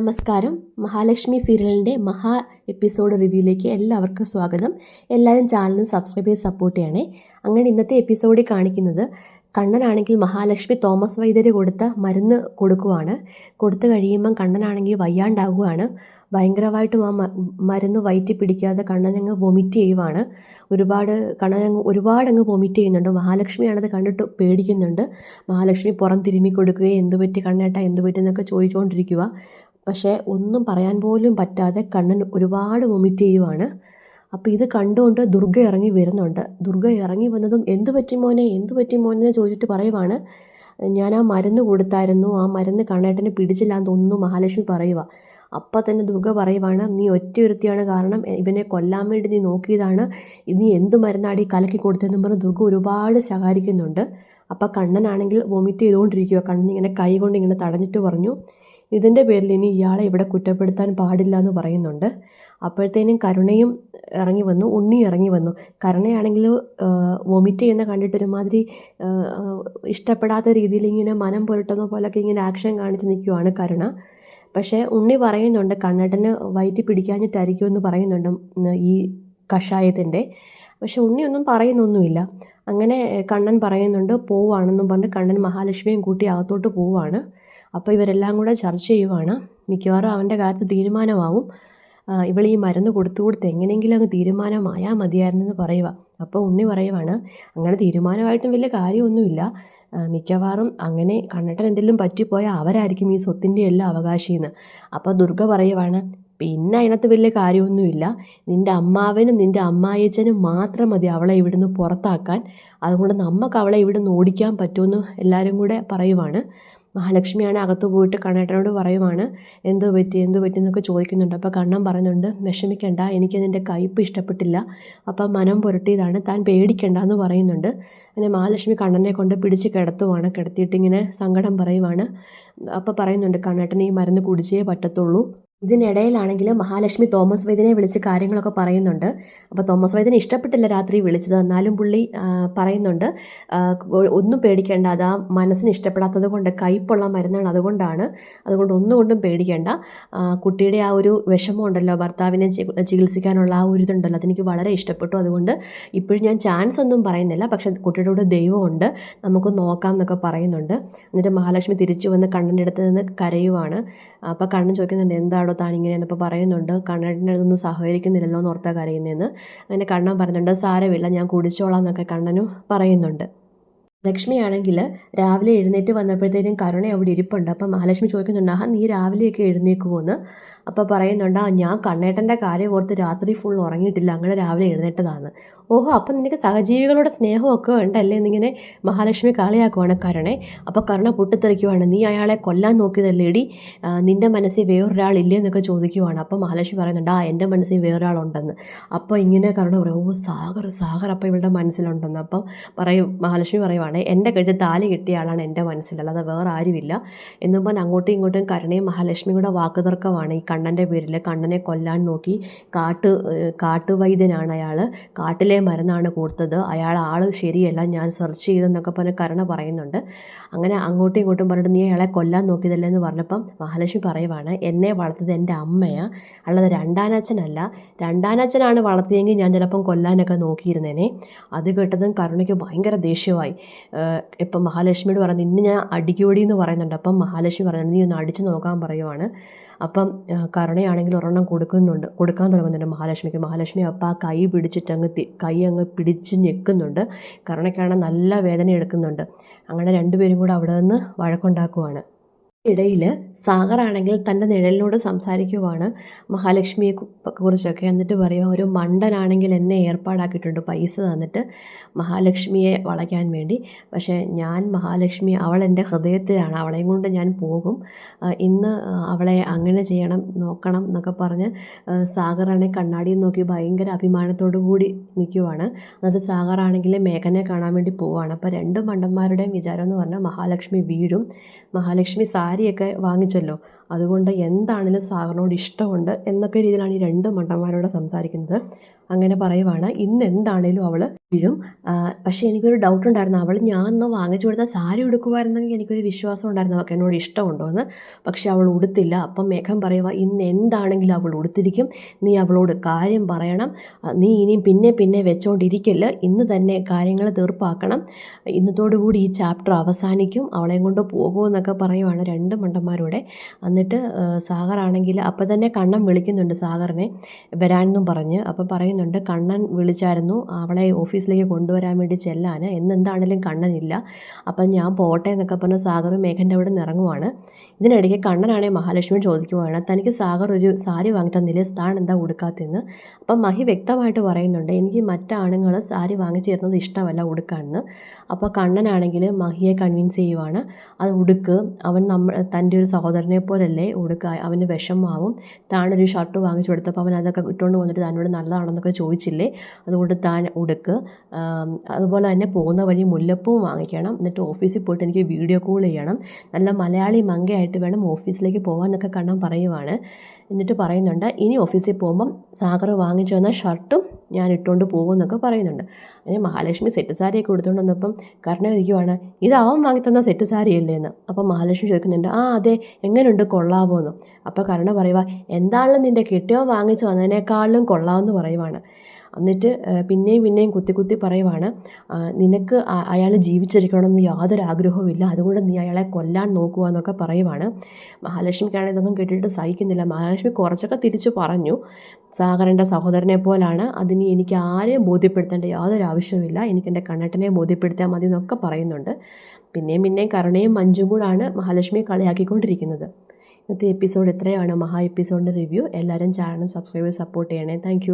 നമസ്കാരം. മഹാലക്ഷ്മി സീരിയലിന്റെ മഹാ എപ്പിസോഡ് റിവ്യൂയിലേക്ക് എല്ലാവർക്കും സ്വാഗതം. എല്ലാവരും ചാനലും സബ്സ്ക്രൈബ് ചെയ്ത് സപ്പോർട്ട് ചെയ്യണേ. അങ്ങനെ ഇന്നത്തെ എപ്പിസോഡിൽ കാണിക്കുന്നത് കണ്ണനാണെങ്കിൽ മഹാലക്ഷ്മി തോമസ് വൈദ്യര് കൊടുത്ത മരുന്ന് കൊടുക്കുവാണ്. കൊടുത്തു കഴിയുമ്പം കണ്ണനാണെങ്കിൽ വയ്യാണ്ടാകുവാണ് ഭയങ്കരമായിട്ടും ആ മരുന്ന് വയറ്റി പിടിക്കാതെ കണ്ണനങ്ങ് വൊമിറ്റ് ചെയ്യുവാണ്. ഒരുപാട് കണ്ണനങ്ങ് ഒരുപാടങ്ങ് വൊമിറ്റ് ചെയ്യുന്നുണ്ട്. മഹാലക്ഷ്മിയാണത് കണ്ടിട്ട് പേടിക്കുന്നുണ്ട്. മഹാലക്ഷ്മി പുറം തിരുമ്മി കൊടുക്കുകയും എന്തുപറ്റി കണ്ണേട്ട എന്തുപറ്റി എന്നൊക്കെ ചോദിച്ചുകൊണ്ടിരിക്കുക പക്ഷേ ഒന്നും പറയാൻ പോലും പറ്റാതെ കണ്ണൻ ഒരുപാട് വൊമിറ്റ് ചെയ്യുവാണ്. അപ്പോൾ ഇത് കണ്ടുകൊണ്ട് ദുർഗ ഇറങ്ങി വരുന്നുണ്ട്. ദുർഗ ഇറങ്ങി വന്നതും എന്ത് പറ്റി മോനെ? എന്ത് പറ്റി മോനെ? എന്ന് ചോദിച്ചിട്ട് പറയുവാണ്. ഞാൻ ആ മരുന്ന് കൊടുത്തായിരുന്നു. ആ മരുന്ന് കണ്ണേട്ടനെ പിടിച്ചില്ല എന്ന് മഹാലക്ഷ്മി പറയുക അപ്പം തന്നെ ദുർഗ പറയുവാണ് നീ ഒറ്റ ഒരുത്തിയാണ് കാരണം ഇവനെ കൊല്ലാൻ വേണ്ടി നീ നോക്കിയതാണ്. നീ എന്ത് മരുന്നാടി കലക്കി കൊടുത്തതെന്നും പറഞ്ഞ് ദുർഗ ഒരുപാട് ശകാരിക്കുന്നുണ്ട്. അപ്പം കണ്ണനാണെങ്കിൽ വൊമിറ്റ് ചെയ്തുകൊണ്ടിരിക്കുക കണ്ണിങ്ങനെ കൈ കൊണ്ട് ഇങ്ങനെ തടഞ്ഞിട്ട് പറഞ്ഞു. ഇതിന്റെ പേരിൽ ഇനി ഇയാളെ ഇവിടെ കുറ്റപ്പെടുത്താൻ പാടില്ല എന്ന് പറയുന്നുണ്ട്. അപ്പോഴത്തേനും കരുണയും ഇറങ്ങി വന്നു ഉണ്ണി ഇറങ്ങി വന്നു. കരുണയാണെങ്കിൽ വൊമിറ്റ് ചെയ്യുന്ന കണ്ടിട്ട് ഒരുമാതിരി ഇഷ്ടപ്പെടാത്ത രീതിയിൽ ഇങ്ങനെ മനം പുരട്ടുന്ന പോലൊക്കെ ഇങ്ങനെ ആക്ഷൻ കാണിച്ച് നിൽക്കുവാണ് കരുണ. പക്ഷേ ഉണ്ണി പറയുന്നുണ്ട് കണ്ണട്ടന് വയറ്റി പിടിക്കാഞ്ഞിട്ടായിരിക്കും എന്ന് പറയുന്നുണ്ട് ഈ കഷായത്തിന്റെ. പക്ഷെ ഉണ്ണിയൊന്നും പറയുന്നൊന്നുമില്ല. അങ്ങനെ കണ്ണൻ പറയുന്നുണ്ട് പോവാണെന്നും പറഞ്ഞ് കണ്ണൻ മഹാലക്ഷ്മിയും കൂട്ടി അകത്തോട്ട് പോവാണ്. അപ്പോൾ ഇവരെല്ലാം കൂടെ ചർച്ച ചെയ്യുവാണ്. മിക്കവാറും അവന്റെ കാര്യത്തിൽ തീരുമാനമാവും. ഇവൾ ഈ മരുന്ന് കൊടുത്തു കൊടുത്ത് എങ്ങനെയെങ്കിലും അങ്ങ് തീരുമാനമായാൽ മതിയായിരുന്നെന്ന് പറയുക. അപ്പോൾ ഉണ്ണി പറയുവാണ് അങ്ങനെ തീരുമാനമായിട്ടും വലിയ കാര്യമൊന്നുമില്ല. മിക്കവാറും അങ്ങനെ കണ്ണട്ടൻ എന്തെങ്കിലും പറ്റിപ്പോയാൽ അവരായിരിക്കും ഈ സ്വത്തിന്റെ എല്ലാം അവകാശിയെന്ന്. അപ്പോൾ ദുർഗ പറയുവാണ് പിന്നെ അതിനകത്ത് വലിയ കാര്യമൊന്നുമില്ല. നിന്റെ അമ്മാവനും നിന്റെ അമ്മായിച്ചനും മാത്രം മതി അവളെ ഇവിടുന്ന് പുറത്താക്കാൻ. അതുകൊണ്ട് നമുക്ക് അവളെ ഇവിടുന്ന് ഓടിക്കാൻ പറ്റുമെന്ന് എല്ലാവരും കൂടെ പറയുവാണ്. മഹാലക്ഷ്മിയാണ് അകത്ത് പോയിട്ട് കണ്ണേട്ടനോട് പറയുവാണ് എന്ത് പറ്റി എന്ത് പറ്റി എന്നൊക്കെ ചോദിക്കുന്നുണ്ട്. അപ്പോൾ കണ്ണൻ പറയുന്നുണ്ട് വിഷമിക്കണ്ട എനിക്ക് നിന്റെ കയ്പ്പ് ഇഷ്ടപ്പെട്ടില്ല. അപ്പം മനം പുരട്ടിയതാണ് താൻ പേടിക്കണ്ട എന്ന് പറയുന്നുണ്ട്. അങ്ങനെ മഹാലക്ഷ്മി കണ്ണനെ കൊണ്ട് പിടിച്ച് കിടത്തുവാണ് കിടത്തിയിട്ടിങ്ങനെ സങ്കടം പറയുവാണ്. അപ്പോൾ പറയുന്നുണ്ട് കണ്ണേട്ടൻ ഈ മരുന്ന് കുടിച്ചേ പറ്റത്തുള്ളൂ. ഇതിനിടയിലാണെങ്കിൽ മഹാലക്ഷ്മി തോമസ് വൈദ്യനെ വിളിച്ച് കാര്യങ്ങളൊക്കെ പറയുന്നുണ്ട്. അപ്പോൾ തോമസ് വൈദ്യനെ ഇഷ്ടപ്പെട്ടില്ല രാത്രി വിളിച്ചത്. എന്നാലും പുള്ളി പറയുന്നുണ്ട്. ഒന്നും പേടിക്കേണ്ട. അത് ആ മനസ്സിന് ഇഷ്ടപ്പെടാത്തത് കൊണ്ട് കയ്പുള്ള മരുന്നാണ് അതുകൊണ്ടാണ്. അതുകൊണ്ട് ഒന്നുകൊണ്ടും പേടിക്കേണ്ട. കുട്ടിയുടെ ആ ഒരു വിഷമം ഉണ്ടല്ലോ. ഭർത്താവിനെ ചികിത്സിക്കാനുള്ള ആ ഒരു ഇതുണ്ടല്ലോ. അതെനിക്ക് വളരെ ഇഷ്ടപ്പെട്ടു. അതുകൊണ്ട് ഇപ്പോഴും ഞാൻ ചാൻസ് ഒന്നും പറയുന്നില്ല. പക്ഷേ കുട്ടിയുടെ കൂടെ ദൈവമുണ്ട്. നമുക്ക് നോക്കാം എന്നൊക്കെ പറയുന്നുണ്ട്. എന്നിട്ട് മഹാലക്ഷ്മി തിരിച്ചു വന്ന് കണ്ണന്റെ അടുത്ത് നിന്ന് കരയുവാണ്. അപ്പോൾ കണ്ണൻ ചോദിക്കുന്നുണ്ട് എന്താണ് എന്താണോ താൻ ഇങ്ങനെ എന്നപ്പോൾ പറയുന്നുണ്ട്. കണ്ണന്റെ അടുത്തൊന്നും സഹകരിക്കുന്നില്ലല്ലോ എന്ന് ഓർത്താ കരയുന്നതെന്ന് അങ്ങനെ കണ്ണൻ പറയുന്നുണ്ട് സാരമില്ല ഞാൻ കുടിച്ചോളാം എന്നൊക്കെ കണ്ണനും പറയുന്നുണ്ട്. ലക്ഷ്മിയാണെങ്കിൽ രാവിലെ എഴുന്നേറ്റ് വന്നപ്പോഴത്തേനും കരുണ അവിടെ ഇരിപ്പുണ്ട്. അപ്പം മഹാലക്ഷ്മി ചോദിക്കുന്നുണ്ട് ആഹാ നീ രാവിലെയൊക്കെ എഴുന്നേക്കുമോന്ന് അപ്പോൾ പറയുന്നുണ്ട് ആ ഞാൻ കണ്ണേട്ടന്റെ കാര്യം ഓർത്ത് രാത്രി ഫുൾ ഉറങ്ങിയിട്ടില്ല അങ്ങനെ രാവിലെ എഴുന്നേറ്റതാണ് ഓഹോ അപ്പം നിനക്ക് സഹജീവികളുടെ സ്നേഹമൊക്കെ ഉണ്ടല്ലേ എന്നിങ്ങനെ മഹാലക്ഷ്മി കളിയാക്കുവാണ് കരുണെ. അപ്പോൾ കരുണ പൊട്ടിത്തെറിക്കുവാണ് നീ അയാളെ കൊല്ലാൻ നോക്കിയതല്ലേടി? നിന്റെ മനസ്സിൽ വേറൊരാളില്ലേ? എന്നൊക്കെ ചോദിക്കുവാണ്. അപ്പോൾ മഹാലക്ഷ്മി പറയുന്നുണ്ട് ആ എന്റെ മനസ്സിൽ വേറൊരാളുണ്ടെന്ന്. അപ്പോൾ ഇങ്ങനെ കരുണ പറയും ഓ സാഗർ സാഗർ. അപ്പോൾ ഇവളുടെ മനസ്സിലുണ്ടെന്ന്. അപ്പം പറയും മഹാലക്ഷ്മി പറയുവാണ് എന്റെ കഴുത്ത് താലി കിട്ടിയ ആളാണ് എന്റെ മനസ്സിലല്ലാതെ വേറെ ആരുമില്ല. എന്നും പറഞ്ഞ് അങ്ങോട്ടും ഇങ്ങോട്ടും കരുണയും മഹാലക്ഷ്മിയും കൂടെ വാക്കുതർക്കമാണ് ഈ കണ്ണന്റെ പേരിൽ. കണ്ണനെ കൊല്ലാൻ നോക്കി കാട്ട് കാട്ടുവൈദ്യനാണ് അയാൾ കാട്ടിലെ മരുന്നാണ് കൊടുത്തത്. അയാൾ ആൾ ശരിയല്ല ഞാൻ സെർച്ച് ചെയ്തെന്നൊക്കെ പറഞ്ഞ് കരുണ പറയുന്നുണ്ട്. അങ്ങനെ അങ്ങോട്ടും ഇങ്ങോട്ടും പറഞ്ഞിട്ട് നീ അയാളെ കൊല്ലാൻ നോക്കിയതല്ലേ എന്ന് പറഞ്ഞപ്പം മഹാലക്ഷ്മി പറയുവാണ് എന്നെ വളർത്തത് എന്റെ അമ്മയാണ് അല്ലാതെ രണ്ടാനച്ഛനല്ല. രണ്ടാനച്ഛനാണ് വളർത്തിയെങ്കിൽ ഞാൻ ചിലപ്പം കൊല്ലാനൊക്കെ നോക്കിയിരുന്നേനെ. അത് കേട്ടതും കരുണയ്ക്ക് ഭയങ്കര ദേഷ്യമായി. ഇപ്പം മഹാലക്ഷ്മിയോട് പറഞ്ഞു ഇന്ന് ഞാൻ അടിക്കോടി എന്ന് പറയുന്നുണ്ട്. അപ്പം മഹാലക്ഷ്മി പറയുന്നുണ്ട് നീ ഒന്ന് അടിച്ചു നോക്കാൻ പറയുവാണ്. അപ്പം കരുണയാണെങ്കിൽ ഒരെണ്ണം കൊടുക്കുന്നുണ്ട് കൊടുക്കാൻ തുടങ്ങുന്നുണ്ട് മഹാലക്ഷ്മിക്ക്. മഹാലക്ഷ്മി അപ്പം ആ കൈ പിടിച്ചിട്ട് അങ്ങ് കൈ അങ്ങ് പിടിച്ച് ഞെക്കുന്നുണ്ട്. കരുണയ്ക്കാണെങ്കിൽ നല്ല വേദന എടുക്കുന്നുണ്ട്. അങ്ങനെ രണ്ടുപേരും കൂടെ അവിടെ നിന്ന് വഴക്കുണ്ടാക്കുവാണ്. ഇടയിൽ സാഗറാണെങ്കിൽ തന്റെ നിഴലിനോട് സംസാരിക്കുവാണ്. മഹാലക്ഷ്മിയെ കുറിച്ചൊക്കെ എന്നിട്ട് പറയുക ഒരു മണ്ടനാണെങ്കിൽ എന്നെ ഏർപ്പാടാക്കിയിട്ടുണ്ട് പൈസ തന്നിട്ട് മഹാലക്ഷ്മിയെ വളയ്ക്കാൻ വേണ്ടി. പക്ഷേ ഞാൻ മഹാലക്ഷ്മി അവൾ എന്റെ ഹൃദയത്തിലാണ് അവളെയും കൊണ്ട് ഞാൻ പോകും. ഇന്ന് അവളെ അങ്ങനെ ചെയ്യണം നോക്കണം എന്നൊക്കെ പറഞ്ഞ് സാഗറാണെങ്കിൽ കണ്ണാടിയിൽ നോക്കി ഭയങ്കര അഭിമാനത്തോടു കൂടി നിൽക്കുവാണ്. എന്നിട്ട് സാഗറാണെങ്കിൽ മേഘനെ കാണാൻ വേണ്ടി പോവുകയാണ് അപ്പോൾ രണ്ട് മണ്ടന്മാരുടെയും വിചാരം എന്ന് പറഞ്ഞാൽ മഹാലക്ഷ്മി വീഴും. മഹാലക്ഷ്മി സാരിയൊക്കെ വാങ്ങിച്ചല്ലോ. അതുകൊണ്ട് എന്താണെങ്കിലും സാറിനോട് ഇഷ്ടമുണ്ട് എന്നൊക്കെ രീതിയിലാണ് ഈ രണ്ട് മണ്ടന്മാരോട് സംസാരിക്കുന്നത്. അങ്ങനെ പറയുവാണ്. ഇന്ന് എന്താണേലും അവൾ വീഴും പക്ഷെ എനിക്കൊരു ഡൗട്ട് ഉണ്ടായിരുന്നു അവൾ ഞാൻ ഒന്ന് വാങ്ങിച്ചു കൊടുത്ത സാരി ഉടുക്കുമായിരുന്നെങ്കിൽ എനിക്കൊരു വിശ്വാസം ഉണ്ടായിരുന്നു. അവൾക്ക് എന്നോട് ഇഷ്ടമുണ്ടോ എന്ന് പക്ഷേ അവൾ ഉടുത്തില്ല. അപ്പം മേഘം പറയുക ഇന്ന് എന്താണെങ്കിലും അവൾ ഉടുത്തിരിക്കും. നീ അവളോട് കാര്യം പറയണം. നീ ഇനിയും പിന്നെ പിന്നെ വെച്ചോണ്ടിരിക്കല്ല. ഇന്ന് തന്നെ കാര്യങ്ങൾ തീർപ്പാക്കണം. ഇന്നത്തോടുകൂടി ഈ ചാപ്റ്റർ അവസാനിക്കും. അവളെയും കൊണ്ട് പോകുമെന്നൊക്കെ പറയുവാണ് രണ്ട് മണ്ടന്മാരോടെ. എന്നിട്ട് സാഗറാണെങ്കിൽ അപ്പം തന്നെ കണ്ണം വിളിക്കുന്നുണ്ട് സാഗറിനെ. വരാനെന്നും പറഞ്ഞ്. അപ്പോൾ പറയുന്നുണ്ട് കണ്ണൻ വിളിച്ചായിരുന്നു അവളെ ഓഫീസിലേക്ക് കൊണ്ടുവരാൻ വേണ്ടി ചെല്ലാൻ എന്നെന്താണേലും കണ്ണനില്ല. അപ്പം ഞാൻ പോട്ടെ എന്നൊക്കെ പറഞ്ഞ് സാഗർ മേഘന്റെ അവിടെ നിന്ന് ഇറങ്ങുവാണ്. ഇതിനിടയ്ക്ക് കണ്ണനാണെങ്കിൽ മഹാലക്ഷ്മി ചോദിക്കുവാണ് തനിക്ക് സാഗർ ഒരു സാരി വാങ്ങി തന്നില്ലേ? സ്ഥാൻ എന്താ ഉടുക്കാത്തെന്ന് അപ്പം മഹി വ്യക്തമായിട്ട് പറയുന്നുണ്ട് എനിക്ക് മറ്റാണുങ്ങൾ സാരി വാങ്ങിച്ചു തരുന്നത് ഇഷ്ടമല്ല ഉടുക്കാണെന്ന് അപ്പോൾ കണ്ണനാണെങ്കിൽ മഹിയെ കൺവിൻസ് ചെയ്യുവാണ് അത് ഉടുക്ക്. അവൻ നമ്മൾ തന്റെ ഒരു സഹോദരനെ പോലല്ലേ ഉടുക്ക. അവന് വിഷമാവും. താനൊരു ഷർട്ട് വാങ്ങിച്ചു കൊടുത്തപ്പോൾ അവൻ അതൊക്കെ ഇട്ടുകൊണ്ട് വന്നിട്ട് തന്നോട് നല്ലതാണെന്നൊക്കെ ചോദിച്ചില്ലേ? അതുകൊണ്ട് താൻ ഉടുക്ക് അതുപോലെ തന്നെ പോകുന്ന വഴി മുല്ലപ്പൂവും വാങ്ങിക്കണം. എന്നിട്ട് ഓഫീസിൽ പോയിട്ട് എനിക്ക് വീഡിയോ കോൾ ചെയ്യണം. നല്ല മലയാളി മങ്കയായിട്ട് വേണം ഓഫീസിലേക്ക് പോകാമെന്നൊക്കെ കണ്ടാൽ പറയുവാണ്. എന്നിട്ട് പറയുന്നുണ്ട് ഇനി ഓഫീസിൽ പോകുമ്പം സാഗർ വാങ്ങിച്ചു വന്ന ഷർട്ടും ഞാൻ ഇട്ടുകൊണ്ട് പോകും എന്നൊക്കെ പറയുന്നുണ്ട്. അങ്ങനെ മഹാലക്ഷ്മി സെറ്റ് സാരിയൊക്കെ എടുത്തുകൊണ്ട് വന്നപ്പം കർണ ചോദിക്കുവാണ് ഇത് അവൻ വാങ്ങി തന്ന സെറ്റ് സാരിയല്ലേ എന്ന് അപ്പോൾ മഹാലക്ഷ്മി ചോദിക്കുന്നുണ്ട് ആ അതെ എങ്ങനെയുണ്ട് കൊള്ളാമോ എന്ന് അപ്പോൾ കരുണ പറയുക എന്താണെന്ന് നിന്റെ കിട്ടിയോ വാങ്ങിച്ചു വന്നതിനേക്കാളും കൊള്ളാമെന്ന് പറയുവാണ്. എന്നിട്ട് പിന്നെയും പിന്നെയും കുത്തി കുത്തി പറയുവാണ് നിനക്ക് അയാൾ ജീവിച്ചിരിക്കണമെന്ന് യാതൊരു ആഗ്രഹവുമില്ല അതുകൊണ്ട് നീ അയാളെ കൊല്ലാൻ നോക്കുക എന്നൊക്കെ പറയുവാണ്. മഹാലക്ഷ്മിക്കാണെങ്കിൽ ഇതൊന്നും കേട്ടിട്ട് സഹിക്കുന്നില്ല. മഹാലക്ഷ്മി കുറച്ചൊക്കെ തിരിച്ചു പറഞ്ഞു സാഗറിന്റെ സഹോദരനെ പോലാണ് അതിന് എനിക്ക് ആരെയും ബോധ്യപ്പെടുത്തേണ്ട യാതൊരു ആവശ്യവുമില്ല എനിക്ക് എന്റെ കണ്ണട്ടനെ ബോധ്യപ്പെടുത്തിയാൽ മതി എന്നൊക്കെ പറയുന്നുണ്ട്. പിന്നെയും പിന്നെയും കരുണയും മഞ്ജും കൂടാണ് മഹാലക്ഷ്മിയെ കളിയാക്കിക്കൊണ്ടിരിക്കുന്നത്. ഇന്നത്തെ എപ്പിസോഡ് ഇത്രയാണ്. മഹാ എപ്പിസോഡിന്റെ റിവ്യൂ എല്ലാവരും ചാനൽ സബ്സ്ക്രൈബ് സപ്പോർട്ട് ചെയ്യണേ. താങ്ക്